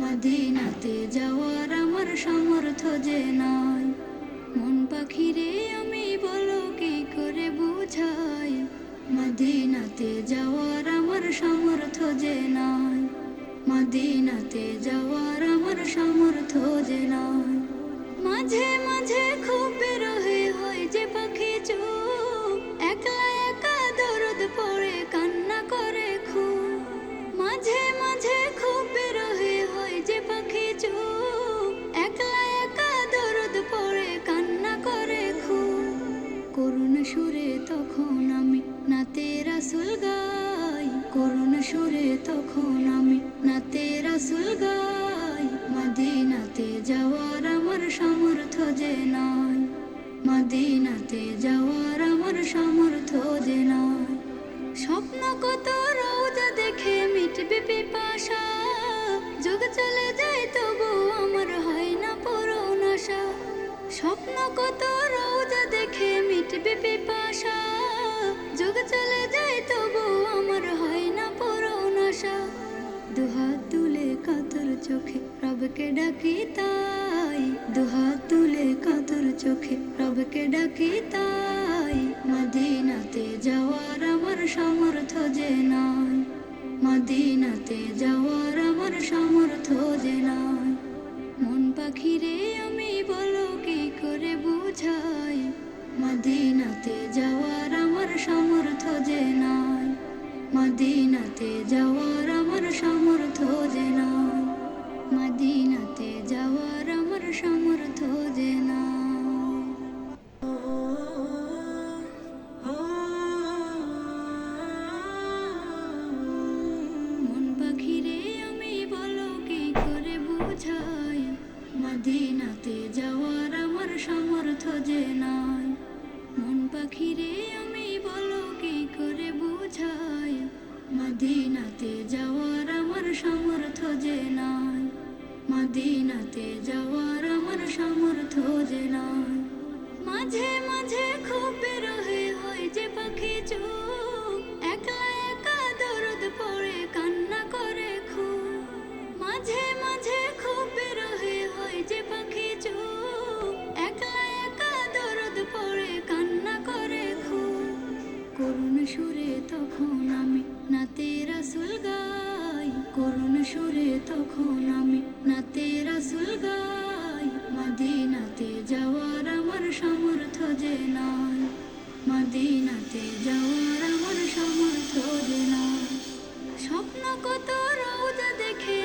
মদিনাতে যাওয়ার আমার সামর্থ্য যে নাই। মন পাখিরে আমি বলো কি করে বুঝাই? মদিনাতে যাওয়ার আমার সামর্থ্য যে নাই। মদিনাতে যাওয়ার আমার সামর্থ্য যে নাই মাঝে মাঝে খুব বিরহে হয় যে পাখি চুপ। একলা একা দরদ পড়ে, কান্না করে খুব মাঝে মাঝে খুব বিরহে হয় যে পাখি চুপ। একলা একা দরদ পড়ে, কান্না করে খুব করুণ সুরে তখন আমি নাতে রাসুল গাই করুণ সুরে তখন আমি নাতে রাসুল গাই। মদিনাতে যাওয়ার আমার সামর্থ্য যে নাই। মদিনাতে যাওয়ার আমার সামর্থ্য যে নাই। স্বপ্ন কত রোজা দেখে মিটবে পিপাসা। যুগ চলে যায় তবু আমার হয় না পূরণ আশা স্বপ্ন কত রোজা দেখে মিটবে রবকে ডাকি তাই দুহাত তুলে কাতর চোখে। রবকে ডাকি তাই, মদিনাতে যাওয়ার আমার সামর্থ্য যে নাই। মদিনাতে যাওয়ার আমার সামর্থ্য যে নাই। মন পাখিরে আমি বলো কি করে বুঝাই? বুঝাই মদিনাতে যাওয়ার আমার সামর্থ্য যে নাই। মন পাখিরে আমি বলো কি করে বুঝাই? মদিনাতে যাওয়ার আমার সামর্থ্য যে নাই। মদিনাতে যাওয়ার আমার সামর্থ্য যে নাই। মাঝে মাঝে খুব বিরহে হয় যে পাখি চুপ করুণ সুরে তখন আমি নাতে রাসুল গাই। মদিনাতে যাওয়ার আমার সামর্থ্য যে নয় মদিনাতে যাওয়ার আমার সামর্থ্য যে নয় স্বপ্ন কত রোজা দেখে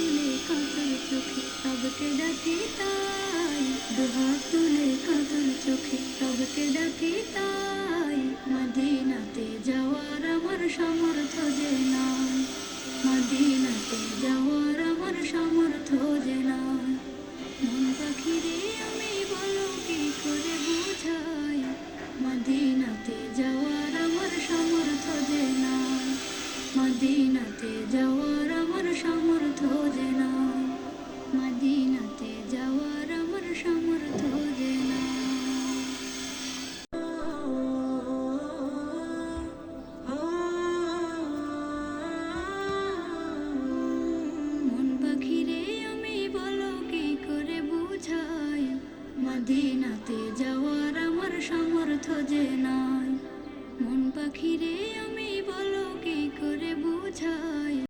তুলে কাতর চোখে তবকে ডাকে তাই? দুহাত তুলে কাতর চোখে তবকে ডাকে তাই? মদিনাতে যাওয়ার আমার সমর্থ যে নাই। মদিনাতে যাওয়ার আমার সমর্থ যে নাই। সামর্থ্য যে নয়। মন পাখিরে আমি বলো কি করে বুঝাই?